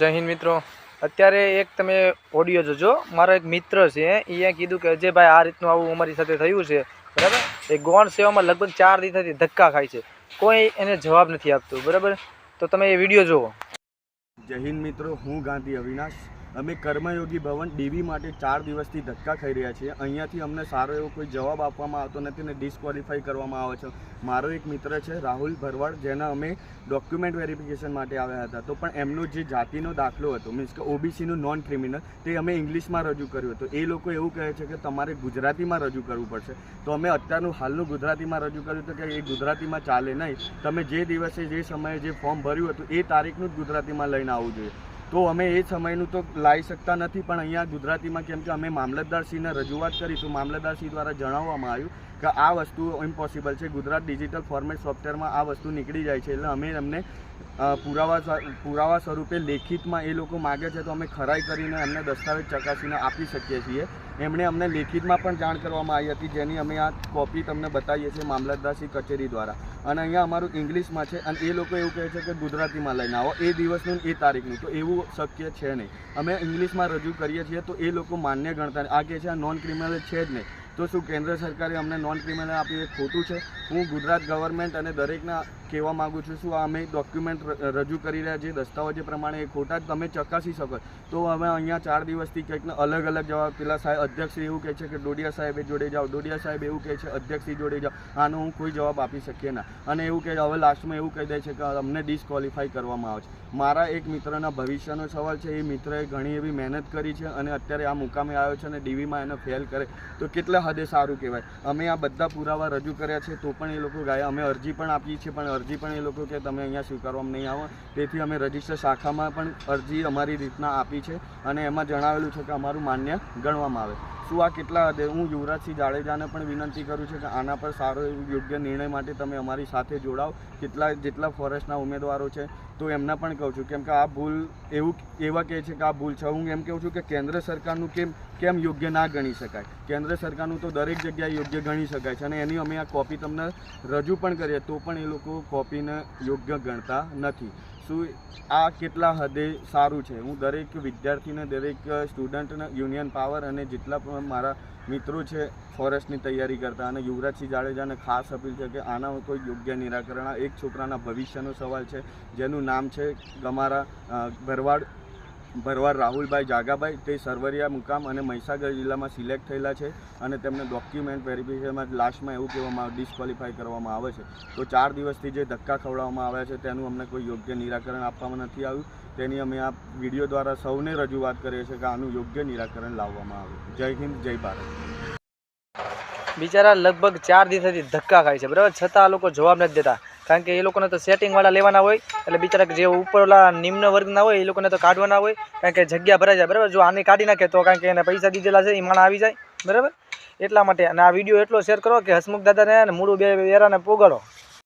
જય હિન્દ મિત્રો. અત્યારે એક તમે ઓડિયો જોજો. મારો એક મિત્ર છે એ કીધું કે અજયભાઈ આ રીતનું આવું અમારી સાથે થયું છે. બરાબર? એ ગૌણ સેવામાં લગભગ ચાર દિવસથી ધક્કા ખાય છે. કોઈ એને જવાબ નથી આપતું. બરાબર? તો તમે એ વીડિયો જુઓ. જય હિન્દ મિત્રો, હું ગાંધી અવિનાશ. અમે કર્મયોગી ભવન ડીવી માટે ચાર દિવસથી ધક્કા ખાઈ રહ્યા છીએ. અહીંયાથી અમને સારો એવો કોઈ જવાબ આપવામાં આવતો નથી ને ડિસ્ક્વોલિફાઈ કરવામાં આવે છે. મારો એક મિત્ર છે, રાહુલ ભરવાડ, જેના અમે ડોક્યુમેન્ટ વેરિફિકેશન માટે આવ્યા હતા. તો પણ એમનો જે જાતિનો દાખલો હતો, મીન્સ કે ઓબીસીનું નોન ક્રિમિનલ તે અમે ઇંગ્લિશમાં રજૂ કર્યું હતું. એ લોકો એવું કહે છે કે તમારે ગુજરાતીમાં રજૂ કરવું પડશે. તો અમે અત્યારનું હાલનું ગુજરાતીમાં રજૂ કર્યું હતું કે એ ગુજરાતીમાં ચાલે નહીં. તમે જે દિવસે જે સમયે જે ફોર્મ ભર્યું હતું, એ તારીખનું જ ગુજરાતીમાં લઈને આવવું જોઈએ. તો અમે એ સમયનું તો લાવી શકતા નથી, પણ અહીંયા ગુજરાતીમાં કેમ કે અમે મામલતદારશ્રીને રજૂઆત કરી, તો મામલતદારશ્રી દ્વારા જણાવવામાં આવ્યું કે આ વસ્તુ ઇમ્પોસિબલ છે. ગુજરાત ડિજિટલ ફોર્મેટ સોફ્ટવેરમાં આ વસ્તુ નીકળી જાય છે એટલે અમે એમને પુરાવા પુરાવા સ્વરૂપે લેખિતમાં એ લોકો માગે છે, તો અમે ખરાઈ કરીને એમને દસ્તાવેજ ચકાસીને આપી શકીએ છીએ. એમણે અમને લેખિતમાં પણ જાણ કરવામાં આવી હતી, જેની અમે આ કોપી તમને બતાવીએ છીએ મામલતદારશ્રી કચેરી દ્વારા. અને અહીંયા અમારું ઇંગ્લિશમાં છે, અને એ લોકો એવું કહે છે કે ગુજરાતીમાં લઈને આવો. એ દિવસનું એ તારીખનું, તો એવું શક્ય છે નહીં. અમે ઇંગ્લિશમાં રજૂ કરીએ છીએ, તો એ લોકો માન્ય ગણતા આ કહે છે આ નોન ક્રિમિનલ છે જ નહીં. તો શું કેન્દ્ર સરકારે અમને નોન ક્રિમિનલ આપ્યું એ ખોટું છે? હું ગુજરાત ગવર્મેન્ટ અને દરેકને કહેવા માગું છું, શું અમે ડોક્યુમેન્ટ રજૂ કરી રહ્યા છીએ, દસ્તાવેજો પ્રમાણે એ ખોટા જ તમે ચકાસી શકો. તો અમે અહીંયા ચાર દિવસથી કંઈકને અલગ અલગ જવાબ, પેલા સાહેબ અધ્યક્ષ એવું કહે છે કે ડોડિયા સાહેબ જોડે જાઓ, ડોડિયા સાહેબ એવું કહે છે અધ્યક્ષશ્રી જોડે જાઓ. આનો હું કોઈ જવાબ આપી શકીએ ના. અને એવું કહે હવે લાસ્ટમાં એવું કહી દે છે કે અમને ડિસ્કવોલિફાય કરવામાં આવે છે. મારા એક મિત્રના ભવિષ્યનો સવાલ છે, એ મિત્રએ ઘણી એવી મહેનત કરી છે અને અત્યારે આ મુકામે આવ્યો છે અને ડીવીમાં એને ફેલ કરે. તો કેટલા હદે સારું કહેવાય? અમે આ બધા પુરાવા રજૂ કર્યા છે, તો પણ એ લોકો ગાય, અમે અરજી પણ આપી છે પણ અરજી પણ એ લોકો કે તમે અહીંયા સ્વીકારવામાં નહીં આવો. તેથી અમે રજિસ્ટર શાખામાં પણ અરજી અમારી રીતના આપી છે અને એમાં જણાવેલું છે કે અમારું માન્ય ગણવામાં આવે. શું આ કેટલા હું યુવરાજસિંહ જાડેજાને પણ વિનંતી કરું છું કે આના પર સારો યોગ્ય નિર્ણય માટે તમે અમારી સાથે જોડાઓ કેટલા, જેટલા ફોરેસ્ટના ઉમેદવારો છે, તો એમના પણ કહું છું કેમ કે આ ભૂલ એવું એવા કહે છે કે આ ભૂલ છે. હું એમ કહું છું કે કેન્દ્ર સરકારનું કેમ કેમ યોગ્ય ના ગણી શકાય? કેન્દ્ર સરકારનું તો દરેક જગ્યાએ યોગ્ય ગણી શકાય છે અને એની અમે આ કોપી તમને રજૂ પણ કરીએ તો પણ એ લોકો કોપીને યોગ્ય ગણતા નથી. શું આ કેટલા હદે સારું છે? હું દરેક વિદ્યાર્થીને, દરેક સ્ટુડન્ટને, યુનિયન પાવર અને જેટલા પણ મારા મિત્રો છે, ફોરેસ્ટની તૈયારી કરતા અને યુવરાજસિંહ જાડેજાને ખાસ અપીલ છે કે આના કોઈ યોગ્ય નિરાકરણ એક છોકરાના ભવિષ્યનો સવાલ છે, જેનું નામ છે ગમારા ભરવાડ ભરવાડ રાહુલભાઈ જાગાભાઈ તે સરવરિયા મુકામ અને મહીસાગર જિલ્લામાં સિલેક્ટ થયેલા છે અને તેમને ડોક્યુમેન્ટ વેરિફિકેશનમાં લાસ્ટમાં એવું કહેવામાં આવે ડિસ્ક્વોલિફાઈ કરવામાં આવે છે. તો ચાર દિવસથી જે ધક્કા ખવડાવવામાં આવ્યા છે તેનું અમને કોઈ યોગ્ય નિરાકરણ આપવામાં નથી આવ્યું. તેની અમે આ વીડિયો દ્વારા સૌને રજૂઆત કરીએ છીએ કે આનું યોગ્ય નિરાકરણ લાવવામાં આવે. જય હિન્દ, જય ભારત. બિચારા લગભગ ચાર દિવસથી ધક્કા ખાય છે, બરાબર? છતાં આ લોકો જવાબ નથી દેતા. કારણ કે એ લોકોને તો સેટિંગવાળા લેવાના હોય, એટલે બિચારા જે ઉપરવાળા નિમ્ન વર્ગના હોય, એ લોકોને તો કાઢવાના હોય, કારણ કે જગ્યા ભરાઈ જાય, બરાબર? જો આને કાઢી નાખે તો કારણ કે એને પૈસા દીધેલા છે એ માણા આવી જાય, બરાબર? એટલા માટે, અને આ વીડિયો એટલો શેર કરો કે હસમુખ દાદાને મૂળું બે વેરાને પોગાડો.